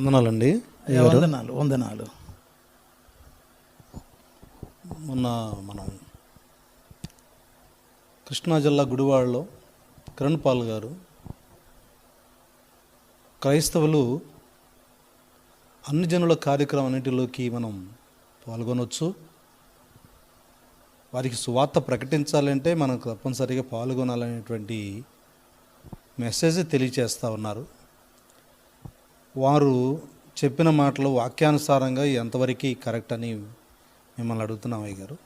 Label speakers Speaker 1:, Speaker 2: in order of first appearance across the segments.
Speaker 1: వందనాలండి.
Speaker 2: వందనాలు వందనాలు.
Speaker 1: మొన్న మనం కృష్ణా జిల్లా గుడివాడలో కిరణ్ పాల్ గారు క్రైస్తవులు అన్ని జనుల కార్యక్రమం అన్నిటిలోకి మనం పాల్గొనవచ్చు వారికి సువార్త ప్రకటించాలంటే మనం తప్పనిసరిగా పాల్గొనాలనేటువంటి మెసేజ్ తెలియచేస్తూ ఉన్నారు. వారు చెప్పిన మాటలు వాక్యానుసారంగా ఎంతవరకు కరెక్ట్ అని మిమ్మల్ని అడుగుతున్నాం అయ్య గారు.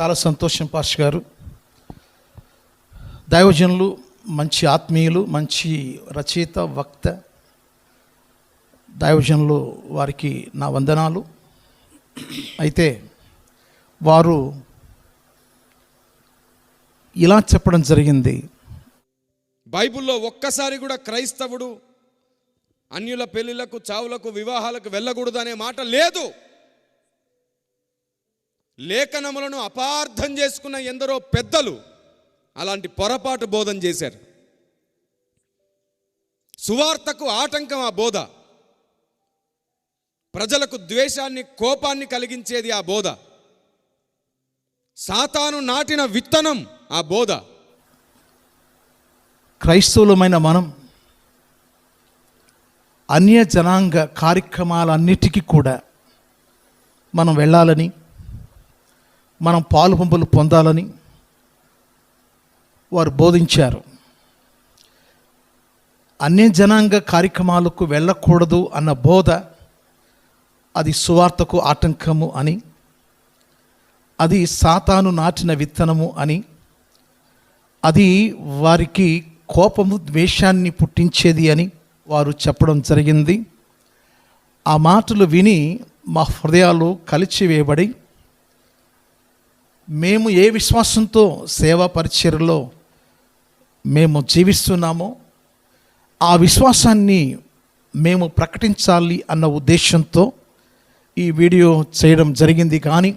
Speaker 2: చాలా సంతోషం పాష్ గారు. దైవజనులు మంచి ఆత్మీయులు మంచి రచయిత వక్త దైవజనులు వారికి నా వందనాలు. అయితే వారు ఇలా చెప్పడం జరిగింది.
Speaker 3: బైబిల్లో ఒక్కసారి కూడా క్రైస్తవుడు అన్యుల పెళ్ళిలకు చావులకు వివాహాలకు వెళ్ళకూడదు అనే మాట లేదు. లేఖనములను అపార్థం చేసుకున్న ఎందరో పెద్దలు అలాంటి పొరపాటు బోధన చేశారు. సువార్తకు ఆటంకం ఆ బోధ. ప్రజలకు ద్వేషాన్ని కోపాన్ని కలిగించేది ఆ బోధ. సాతాను నాటిన విత్తనం ఆ బోధ.
Speaker 2: క్రైస్తవులమైన మనం అన్య జనాంగ కార్యక్రమాలన్నిటికీ కూడా మనం వెళ్ళాలని మనం పాలు పంపులు పొందాలని వారు బోధించారు. అన్య జనాంగ కార్యక్రమాలకు వెళ్ళకూడదు అన్న బోధ అది సువార్తకు ఆటంకము అని అది సాతాను నాటిన విత్తనము అని అది వారికి కోపము ద్వేషాన్ని పుట్టించేది అని వారు చెప్పడం జరిగింది. ఆ మాటలు విని మా హృదయాలు కలిచివేయబడి మేము ఏ విశ్వాసంతో సేవా పరిచర్లో మేము జీవిస్తున్నామో ఆ విశ్వాసాన్ని మేము ప్రకటించాలి అన్న ఉద్దేశంతో ఈ వీడియో చేయడం జరిగింది. కానీ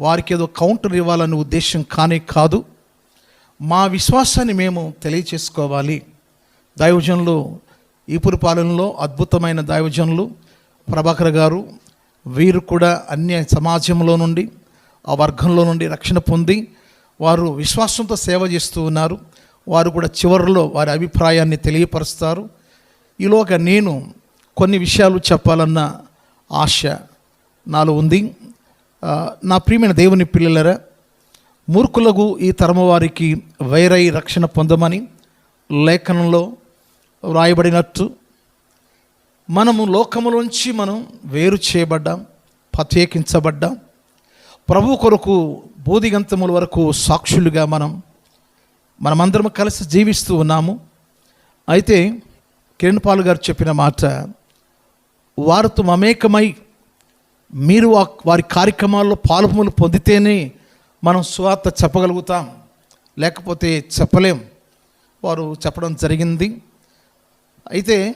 Speaker 2: వారికి ఏదో కౌంటర్ ఇవ్వాలనే ఉద్దేశం కానే కాదు. మా విశ్వాసాన్ని మేము తెలియచేసుకోవాలి. దైవజనులు ఈపురు పాలనలో అద్భుతమైన దైవజనులు ప్రభాకర్ గారు. వీరు కూడా అన్య సమాజంలో నుండి ఆ వర్గంలో నుండి రక్షణ పొంది వారు విశ్వాసంతో సేవ చేస్తూ ఉన్నారు. వారు కూడా చివరిలో వారి అభిప్రాయాన్ని తెలియపరుస్తారు. ఈలోగా నేను కొన్ని విషయాలు చెప్పాలన్న ఆశ నాలో ఉంది. నా ప్రియమైన దేవుని పిల్లలరా మూర్ఖులకు ఈ తరము వారికి వైరై రక్షణ పొందమని లేఖనంలో వ్రాయబడినట్టు. మనము లోకములోంచి మనం వేరు చేయబడ్డాం ప్రత్యేకించబడ్డాం. ప్రభు కొరకు బోధిగంతముల వరకు సాక్షులుగా మనం మనమందరం కలిసి జీవిస్తూ ఉన్నాము. అయితే కిరణ్ పాల్ గారు చెప్పిన మాట వారితో మమేకమై మీరు వారి కార్యక్రమాల్లో పాల్పములు పొందితేనే మనం సువార్త చెప్పగలుగుతాం. లేకపోతే చెప్పలేం. వారు చెప్పడం జరిగింది. అయితే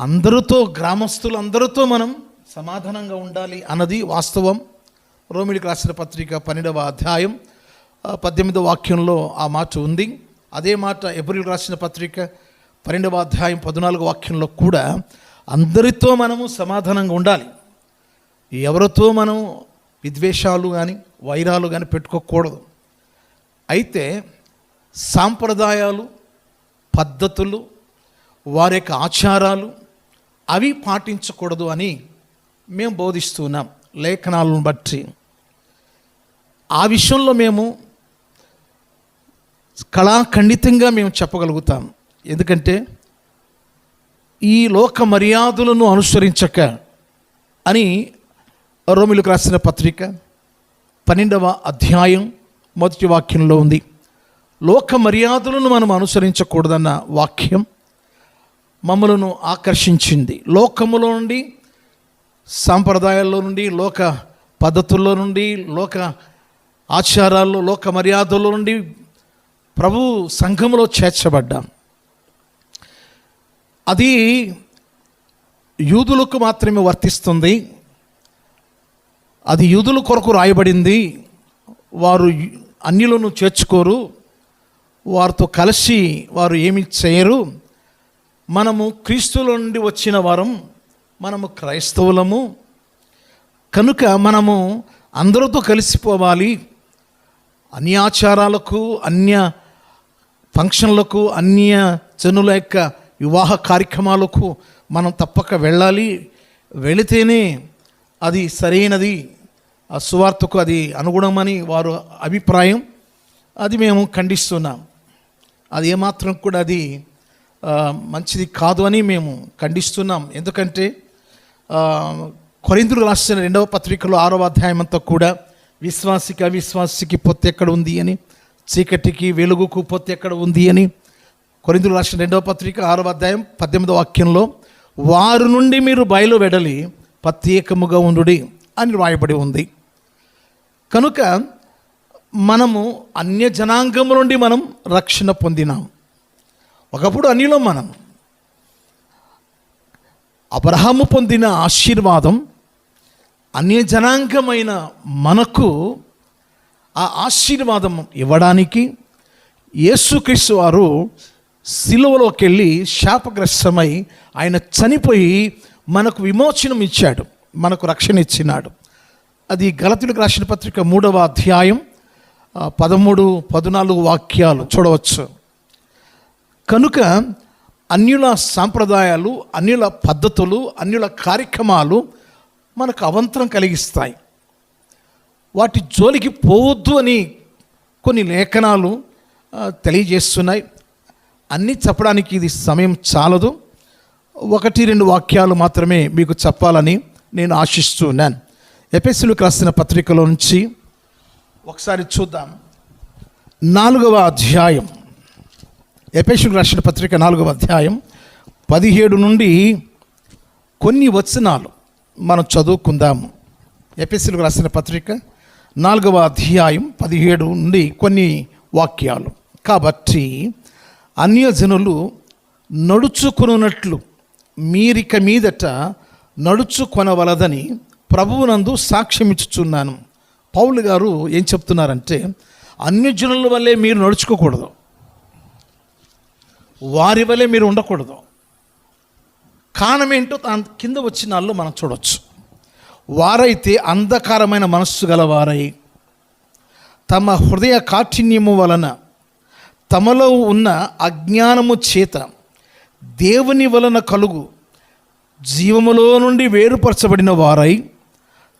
Speaker 2: అందరితో గ్రామస్తులు అందరితో మనం సమాధానంగా ఉండాలి అన్నది వాస్తవం. రోమిడికి రాసిన పత్రిక పన్నెండవ అధ్యాయం పద్దెనిమిదవ వాక్యంలో ఆ మాట ఉంది. అదే మాట ఏప్రిల్ రాసిన పత్రిక పన్నెండవ అధ్యాయం పద్నాలుగో వాక్యంలో కూడా అందరితో మనము సమాధానంగా ఉండాలి. ఎవరితో మనం విద్వేషాలు కానీ వైరాలు కానీ పెట్టుకోకూడదు. అయితే సాంప్రదాయాలు పద్ధతులు వారి యొక్క ఆచారాలు అవి పాటించకూడదు అని మేము బోధిస్తున్నాం లేఖనాలను బట్టి. ఆ విషయంలో మేము కళాఖండితంగా మేము చెప్పగలుగుతాం. ఎందుకంటే ఈ లోక మర్యాదలను అనుసరించక అని రోమిలకు రాసిన పత్రిక పన్నెండవ అధ్యాయం మొదటి వాక్యంలో ఉంది. లోక మర్యాదలను మనం అనుసరించకూడదన్న వాక్యం మమ్మలను ఆకర్షించింది. లోకములో నుండి సాంప్రదాయాల్లో నుండి లోక పద్ధతుల్లో నుండి లోక ఆచారాల్లో లోక మర్యాదల్లో నుండి ప్రభు సంఘములో చేర్చబడ్డాం. అది యూదులకు మాత్రమే వర్తిస్తుంది. అది యూదుల కొరకు రాయబడింది. వారు అన్యులను చేర్చుకోరు. వారితో కలిసి వారు ఏమి చేయరు. మనము క్రీస్తుల నుండి వచ్చిన వారం మనము క్రైస్తవులము. కనుక మనము అందరితో కలిసిపోవాలి. అన్య ఆచారాలకు అన్య ఫంక్షన్లకు అన్య జనుల యొక్క వివాహ కార్యక్రమాలకు మనం తప్పక వెళ్ళాలి. వెళితేనే అది సరైనది. ఆ సువార్తకు అది అనుగుణమని వారు అభిప్రాయం. అది మేము ఖండిస్తున్నాం. అది ఏమాత్రం కూడా అది మంచిది కాదు అని మేము ఖండిస్తున్నాం. ఎందుకంటే కొరిందులు రాసిన రెండవ పత్రికలో ఆరవ అధ్యాయం అంతా కూడా విశ్వాసికి అవిశ్వాసికి పొత్తు ఎక్కడ ఉంది అని చీకటికి వెలుగుకు పొత్తు ఎక్కడ ఉంది అని కొరిందులు రాసిన రెండవ పత్రిక ఆరవ అధ్యాయం పద్దెనిమిదవ వాక్యంలో వారు నుండి మీరు బయలు వెడలి ప్రత్యేకముగా ఉండుడి అని వ్రాయబడి ఉంది. కనుక మనము అన్య జనాంగం నుండి మనం రక్షణ పొందినాం. ఒకప్పుడు అన్యులం మనం. అబ్రహాము పొందిన ఆశీర్వాదం అన్య జనాంగమైన మనకు ఆ ఆశీర్వాదం ఇవ్వడానికి యేసుక్రీస్తు వారు సిలువలోకి వెళ్ళి శాపగ్రస్తమై ఆయన చనిపోయి మనకు విమోచనం ఇచ్చాడు మనకు రక్షణ ఇచ్చినాడు. అది గలతులకు రాసిన పత్రిక మూడవ అధ్యాయం పదమూడు పద్నాలుగు వాక్యాలు చూడవచ్చు. కనుక అన్యుల సాంప్రదాయాలు అన్యుల పద్ధతులు అన్యుల కార్యక్రమాలు మనకు అవంతరం కలిగిస్తాయి. వాటి జోలికి పోవద్దు అని కొన్ని లేఖనాలు తెలియజేస్తున్నాయి. అన్నీ చెప్పడానికి ఇది సమయం చాలదు. ఒకటి రెండు వాక్యాలు మాత్రమే మీకు చెప్పాలని నేను ఆశిస్తున్నాను. ఎపిఎస్సీలకు రాసిన పత్రికలో నుంచి ఒకసారి చూద్దాం. నాలుగవ అధ్యాయం. ఎపేషులు రాసిన పత్రిక నాలుగవ అధ్యాయం పదిహేడు నుండి కొన్ని వచనాలు మనం చదువుకుందాము. ఎపిసిలకు రాసిన పత్రిక నాలుగవ అధ్యాయం పదిహేడు నుండి కొన్ని వాక్యాలు. కాబట్టి అన్యజనులు నడుచుకున్నట్లు మీరిక మీదట నడుచుకొనవలదని ప్రభువునందు సాక్ష్యమిచ్చుచున్నాను. పౌలు గారు ఏం చెప్తున్నారంటే అన్యజనుల వల్లే మీరు నడుచుకోకూడదు. వారి వలె మీరు ఉండకూడదు. కారణం ఏంటో దాని కింద వచ్చిన వాళ్ళు మనం చూడవచ్చు వారైతే అంధకారమైన మనస్సు గలవారై తమ హృదయ కాఠిన్యము వలన తమలో ఉన్న అజ్ఞానము చేత దేవుని వలన కలుగు జీవములో నుండి వేరుపరచబడిన వారై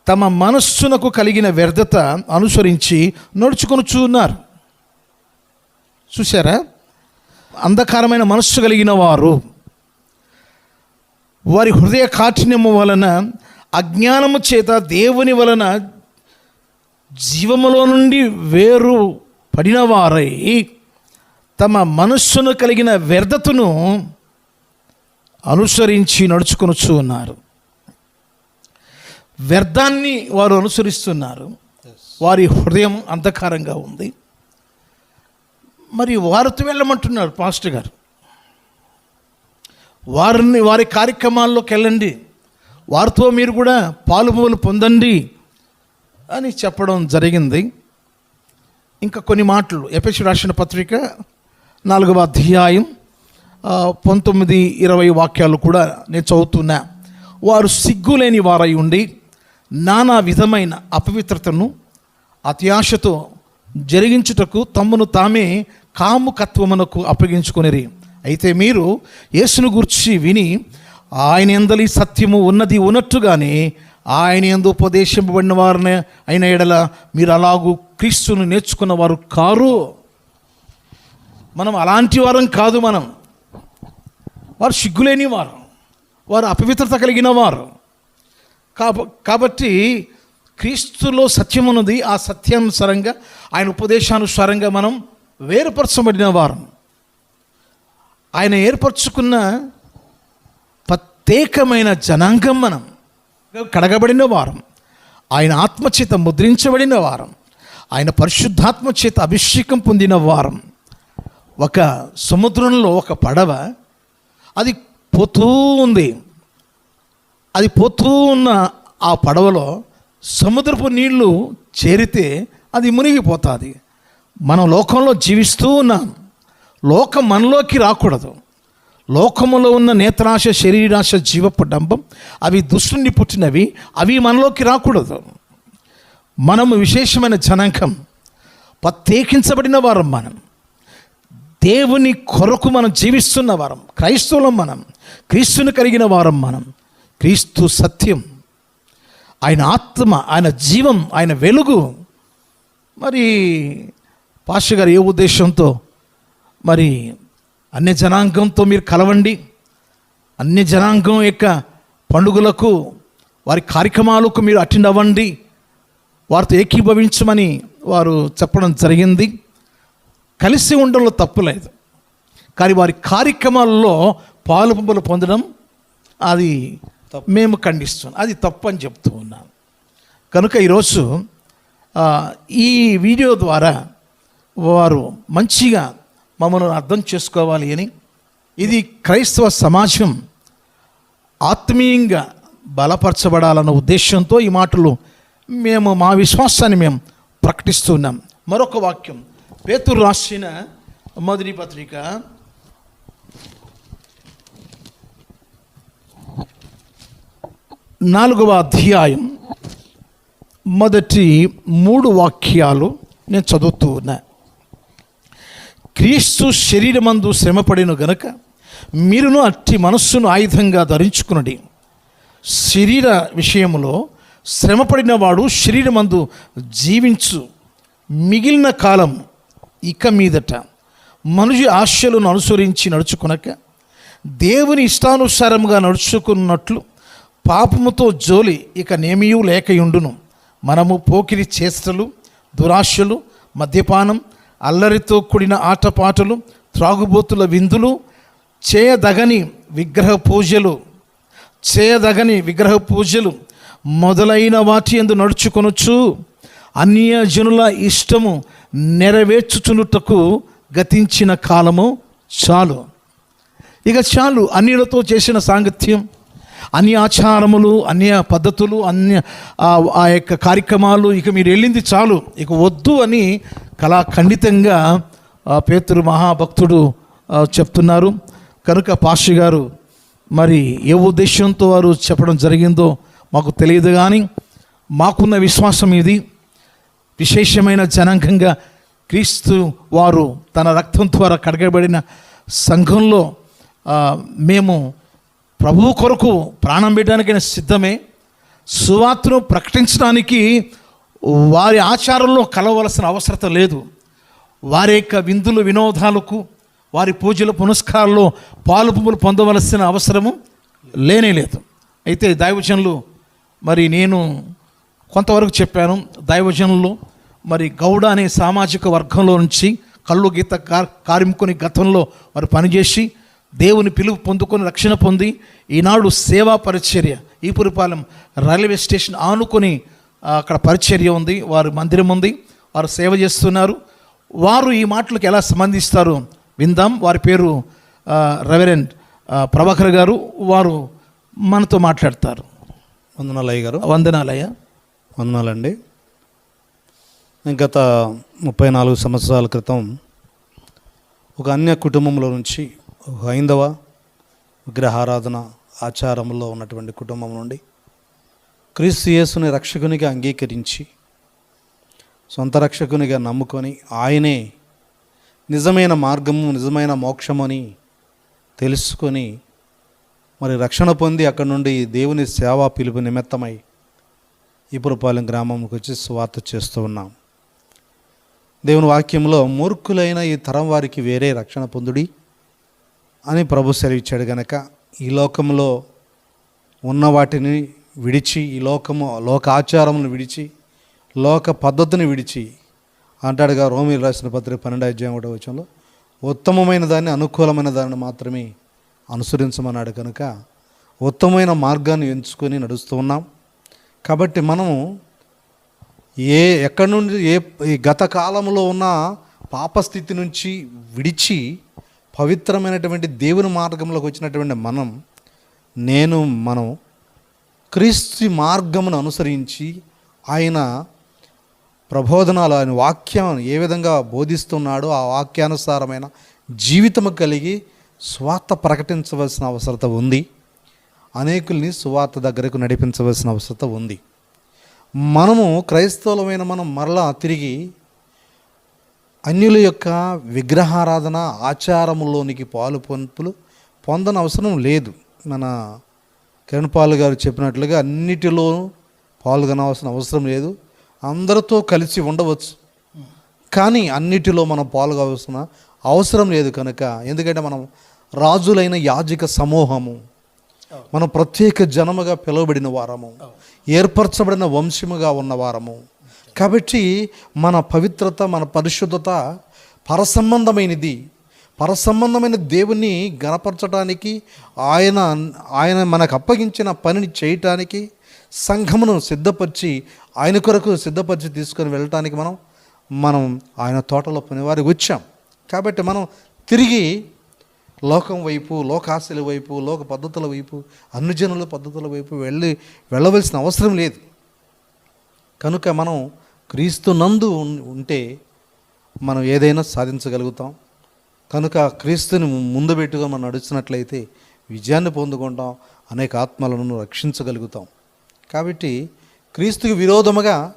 Speaker 2: తమ మనస్సునకు కలిగిన వ్యర్థత అనుసరించి నడుచుకొనుచు ఉన్నారు. చూసారా అంధకారమైన మనస్సు కలిగిన వారు వారి హృదయ కాఠిన్యము వలన అజ్ఞానము చేత దేవుని వలన జీవములో నుండి వేరు పడిన వారై తమ మనస్సును కలిగిన వ్యర్థతను అనుసరించి నడుచుకొనుచు ఉన్నారు. వ్యర్థాన్ని వారు అనుసరిస్తున్నారు. వారి హృదయం అంధకారంగా ఉంది. మరి వారితో వెళ్ళమంటున్నారు పాస్టర్ గారు. వారిని వారి కార్యక్రమాల్లోకి వెళ్ళండి. వారితో మీరు కూడా పాలుమూలు పొందండి అని చెప్పడం జరిగింది. ఇంకా కొన్ని మాటలు. ఎపిసి రాసిన పత్రిక నాలుగవ అధ్యాయం పంతొమ్మిది ఇరవై వాక్యాలు కూడా నేను చదువుతున్నా. వారు సిగ్గులేని వారై ఉండి నానా విధమైన అపవిత్రతను అత్యాశతో జరిగించుటకు తమ్మును తామే కాముకత్వమునకు అప్పగించుకొనిరి. అయితే మీరు యేసును గూర్చి విని ఆయన ఎందలి సత్యము ఉన్నది ఉన్నట్టుగానే ఆయన ఎందు ఉపదేశింపబడిన వారిని అయిన ఎడల మీరు అలాగూ క్రీస్తును నేర్చుకున్న వారు కారు. మనం అలాంటి వారం కాదు మనం. వారు సిగ్గులేని వారు. వారు అపవిత్రత కలిగిన వారు. కాబ కాబట్టి క్రీస్తులో సత్యం ఉన్నది ఆ సత్యానుసారంగా ఆయన ఉపదేశానుసారంగా మనం వేరుపరచబడిన వారం ఆయన ఏర్పరచుకున్న ప్రత్యేకమైన జనాంగం మనం. కడగబడిన వారం ఆయన ఆత్మచేత ముద్రించబడిన వారం ఆయన పరిశుద్ధాత్మ చేత అభిషేకం పొందిన వారం ఒక సముద్రంలో ఒక పడవ అది పోతూ ఉంది. అది పోతూ ఉన్న ఆ పడవలో సముద్రపు నీళ్ళు చేరితే అది మునిగిపోతుంది. మనం లోకంలో జీవిస్తూ ఉన్నాం. లోకం మనలోకి రాకూడదు. లోకములో ఉన్న నేత్రాశ శరీరాశ జీవపు డంబం అవి దుష్టుని పుట్టినవి అవి మనలోకి రాకూడదు. మనము విశేషమైన జనాంకం ప్రత్యేకించబడిన వారం మనం. దేవుని కొరకు మనం జీవిస్తున్న వారం. క్రైస్తవులం మనం. క్రీస్తుని కలిగిన వారం మనం. క్రీస్తు సత్యం. ఆయన ఆత్మ ఆయన జీవం ఆయన వెలుగు. మరి పాస్టర్ గారు ఏ ఉద్దేశంతో? మరి అన్య జనాంగంతో మీరు కలవండి. అన్య జనాంగం యొక్క పండుగలకు వారి కార్యక్రమాలకు మీరు అటెండ్ అవ్వండి. వారితో ఏకీభవించమని వారు చెప్పడం జరిగింది. కలిసి ఉండడంలో తప్పులేదు కానీ వారి కార్యక్రమాల్లో పాలు పొందడం అది మేము ఖండిస్తున్నాం. అది తప్పు అని చెప్తూ ఉన్నాను కనుక ఈరోజు ఈ వీడియో ద్వారా వారు మంచిగా మమ్మల్ని అర్థం చేసుకోవాలి అని. ఇది క్రైస్తవ సమాజం ఆత్మీయంగా బలపరచబడాలన్న ఉద్దేశంతో ఈ మాటలు మేము మా విశ్వాసాన్ని మేము ప్రకటిస్తున్నాం మరొక వాక్యం. పేతురు రాసిన మొదటి పత్రిక. నాలుగవ అధ్యాయం. మొదటి మూడు వాక్యాలు నేను చదువుతూ ఉన్నా. క్రీస్తు శరీరమందు శ్రమపడిను గనుక మీరును అట్టి మనస్సును ఆయుధంగా ధరించుకునడి. శరీర విషయంలో శ్రమపడిన వాడు శరీరమందు జీవించు. మిగిలిన కాలం ఇక మీదట మనిషి ఆశలను అనుసరించి నడుచుకునక దేవుని ఇష్టానుసారముగా నడుచుకున్నట్లు పాపముతో జోలి ఇక నేమియూ లేకయుండును. మనము పోకిరి చేష్టలు దురాశలు మద్యపానం అల్లరితో కూడిన ఆటపాటలు త్రాగుబోతుల విందులు చేయదగని విగ్రహ పూజలు చేయదగని విగ్రహ పూజలు మొదలైన వాటి ఎందు నడుచుకొనొచ్చు అన్యజనుల ఇష్టము నెరవేర్చుచునుటకు గతించిన కాలము చాలు. ఇక చాలు అన్యులతో చేసిన సాంగత్యం అన్ని ఆచారములు అన్య పద్ధతులు అన్య ఆ యొక్క కార్యక్రమాలు ఇక మీరు వెళ్ళింది చాలు. ఇక వద్దు అని కళాఖండితంగా పేతురు మహాభక్తుడు చెప్తున్నారు. కనుక పాషి గారు మరి ఏ ఉద్దేశంతో వారు చెప్పడం జరిగిందో మాకు తెలియదు కానీ మాకున్న విశ్వాసం ఇది. విశేషమైన జనాంగంగా క్రీస్తు వారు తన రక్తం ద్వారా కడగబడిన సంఘంలో మేము ప్రభువు కొరకు ప్రాణం పెట్టడానికైనా సిద్ధమే. సువార్తను ప్రకటించడానికి వారి ఆచారంలో కలవలసిన అవసరత లేదు. వారి యొక్క విందులు వినోదాలకు వారి పూజల పునస్కారాల్లో పాలు పువ్వులు పొందవలసిన అవసరము లేనే లేదు. అయితే దైవజనులు మరి నేను కొంతవరకు చెప్పాను. దైవజనులు మరి గౌడ అనే సామాజిక వర్గంలో నుంచి కళ్ళు గీత కార్ కార్మికుని గతంలో వారు పనిచేసి దేవుని పిలుపు పొందుకొని రక్షణ పొంది ఈనాడు సేవా పరిచర్య ఈపురిపాలెం రైల్వే స్టేషన్ ఆనుకొని అక్కడ పరిచర్య ఉంది వారి మందిరం ఉంది వారు సేవ చేస్తున్నారు. వారు ఈ మాటలకు ఎలా సంబంధిస్తారు విందాం. వారి పేరు రెవరెండ్ ప్రభాకర్ గారు వారు మనతో మాట్లాడతారు.
Speaker 1: వందనాలయ్య గారు.
Speaker 2: వందనాలయ్య.
Speaker 1: వందనాలండి. గత ముప్పై నాలుగు సంవత్సరాల క్రితం ఒక అన్య కుటుంబంలో నుంచి ఒక హైందవ విగ్రహారాధన ఆచారంలో ఉన్నటువంటి కుటుంబం నుండి క్రీస్తు యేసుని రక్షకునిగా అంగీకరించి సొంత రక్షకునిగా నమ్ముకొని ఆయనే నిజమైన మార్గము నిజమైన మోక్షమని తెలుసుకొని మరి రక్షణ పొంది అక్కడ నుండి దేవుని సేవా పిలుపు నిమిత్తమై ఇపురపాలెం గ్రామంకి వచ్చి స్వార్థ చేస్తూ ఉన్నాం. దేవుని వాక్యంలో మూర్ఖులైన ఈ తరం వారికి వేరే రక్షణ పొందుడి అని ప్రభు సెలవిచ్చాడు గనక ఈ లోకంలో ఉన్న వాటిని విడిచి ఈ లోకము లోక ఆచారమును విడిచి లోక పద్ధతిని విడిచి అంటాడుగా రోమిలు రాసిన పత్రిక పన్నెండు అధ్యాయం ఒకటో వచనంలో ఉత్తమమైన దాన్ని అనుకూలమైన దాన్ని మాత్రమే అనుసరించమన్నాడు కనుక ఉత్తమమైన మార్గాన్ని ఎంచుకొని నడుస్తూ ఉన్నాం. కాబట్టి మనము ఏ ఎక్కడి నుండి ఏ ఈ గత కాలంలో ఉన్న పాపస్థితి నుంచి విడిచి పవిత్రమైనటువంటి దేవుని మార్గంలోకి వచ్చినటువంటి మనం నేను మనం క్రీస్తు మార్గమును అనుసరించి ఆయన ప్రబోధనాలు ఆయన వాక్యం ఏ విధంగా బోధిస్తున్నాడో ఆ వాక్యానుసారమైన జీవితము కలిగి స్వార్థ ప్రకటించవలసిన అవసరత ఉంది. అనేకుల్ని సువార్త దగ్గరకు నడిపించవలసిన అవసరత ఉంది. మనము క్రైస్తవులమైన మనం మరలా తిరిగి అన్యుల యొక్క విగ్రహారాధన ఆచారములోనికి పాలు పొంపులు పొందని అవసరం లేదు. మన కిరణ్ పాల్ గారు చెప్పినట్లుగా అన్నిటిలోనూ పాల్గొనవలసిన అవసరం లేదు. అందరితో కలిసి ఉండవచ్చు. కానీ అన్నిటిలో మనం పాల్గొవలసిన అవసరం లేదు కనుక. ఎందుకంటే మనం రాజులైన యాజక సమూహము. మనం ప్రత్యేక జనముగా పిలువబడిన వారము. ఏర్పరచబడిన వంశముగా ఉన్న వారము. కాబట్టి మన పవిత్రత మన పరిశుద్ధత పరసంబంధమైనది. పరసంబంధమైన దేవుని గణపరచడానికి ఆయన ఆయన మనకు అప్పగించిన పనిని చేయటానికి సంఘమును సిద్ధపరిచి ఆయన కొరకు సిద్ధపరిచి తీసుకొని వెళ్ళటానికి మనం మనం ఆయన తోటలో పనివారికి వచ్చాం. కాబట్టి మనం తిరిగి లోకం వైపు లోకాశల వైపు లోక పద్ధతుల వైపు అన్ని పద్ధతుల వైపు వెళ్ళి వెళ్ళవలసిన అవసరం లేదు. కనుక మనం క్రీస్తు నందు ఉంటే మనం ఏదైనా సాధించగలుగుతాం. కనుక క్రీస్తుని ముందు పెట్టుగా మనం నడుస్తున్నట్లయితే విజయాన్ని పొందుకుంటాం అనేక ఆత్మలను రక్షించగలుగుతాం. కాబట్టి క్రీస్తుకి విరోధముగా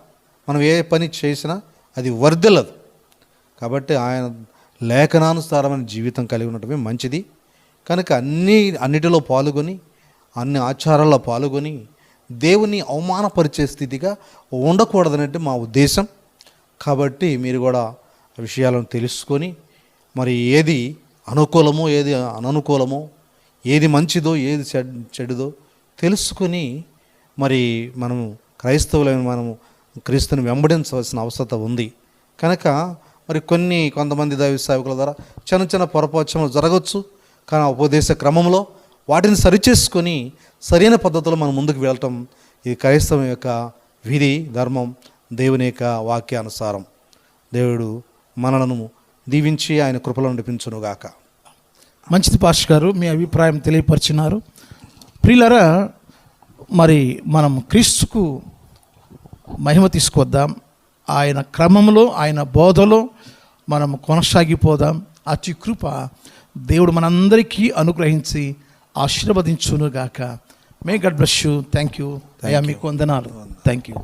Speaker 1: మనం ఏ పని చేసినా అది వర్ధిల్లదు. కాబట్టి ఆయన లేఖనానుసారమైన జీవితం కలిగి ఉండటమే మంచిది. కనుక అన్ని అన్నిటిలో పాల్గొని అన్ని ఆచారాల్లో పాల్గొని దేవుని అవమానపరిచే స్థితిగా ఉండకూడదనేది మా ఉద్దేశం. కాబట్టి మీరు కూడా విషయాలను తెలుసుకొని మరి ఏది అనుకూలమో ఏది అననుకూలమో ఏది మంచిదో ఏది చెడ్ చెడుదో తెలుసుకొని మరి మనము క్రైస్తవులైన మనము క్రీస్తుని వెంబడించవలసిన అవసరత ఉంది. కనుక మరి కొన్ని కొంతమంది దైవ సేవకుల ద్వారా చిన్న చిన్న పొరపాచములు జరగవచ్చు కానీ ఉపదేశ క్రమంలో వాటిని సరిచేసుకొని సరైన పద్ధతిలో మనం ముందుకు వెళ్ళటం ఇది క్రైస్తవం యొక్క విధి ధర్మం దేవుని యొక్క వాక్యానుసారం. దేవుడు మనలను దీవించి ఆయన కృపలో నడిపించునుగాక.
Speaker 2: మంచిది పాష్ గారు. మీ అభిప్రాయం తెలియపరిచినారు. ప్రియులరా మరి మనం క్రీస్తుకు మహిమ తీసుకొద్దాం. ఆయన క్రమంలో ఆయన బోధలో మనం కొనసాగిపోదాం. అతి కృప దేవుడు మనందరికీ అనుగ్రహించి ఆశీర్వదించునుగాక. May God bless you thank you అయ్యా మీకు వందనాలు. Thank you